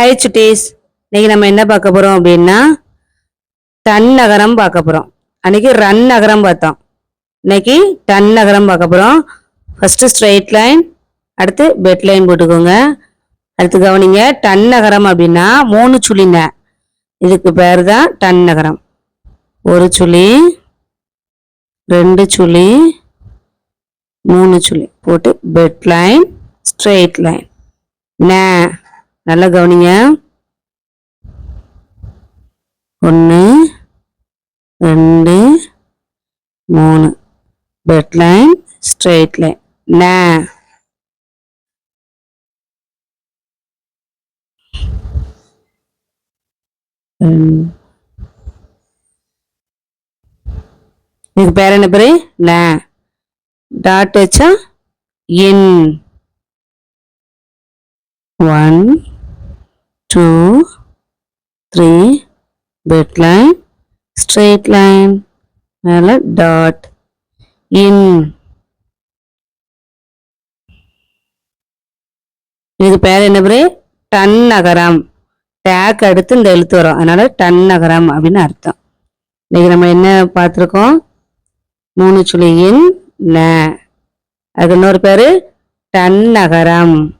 High சுட்டீஸ் இன்னைக்கு நம்ம என்ன பார்க்க போகிறோம் அப்படின்னா டன் நகரம் பார்க்க போகிறோம் அன்னைக்கு ரன் நகரம் பார்த்தோம். இன்னைக்கு டன் நகரம் பார்க்க போகிறோம் ஃபர்ஸ்ட் ஸ்ட்ரெயிட் லைன் அடுத்து பெட் லைன் போட்டுக்கோங்க. அடுத்து கவனிங்க டன் நகரம் அப்படின்னா மூணு சுழிங்க. இதுக்கு பேர் தான் டன் நகரம். ஒரு சுழி ரெண்டு சுழி மூணு சுழி. போட்டு பெட் லைன் ஸ்ட்ரெயிட் லைன் நே நல்லா கவனிங்க. ஒன்று ரெண்டு மூணு. பெட் லைன் ஸ்ட்ரெயிட் லைன் நே. இதுக்கு பேர் என்ன பேரு? நே. டாட் வச்சா in one two, three bed line straight line மேலே டாட் இன் இதுக்கு பேர் என்ன பேரு? டன் நகரம். டேக் அடுத்து இந்த எழுத்து வரும். அதனால டன் நகரம் அப்படின்னு அர்த்தம். இன்னைக்கு நம்ம என்ன பார்த்துருக்கோம்? மூணு சுழியின் ந. அதுக்கு இன்னொரு பேரு டன் நகரம்.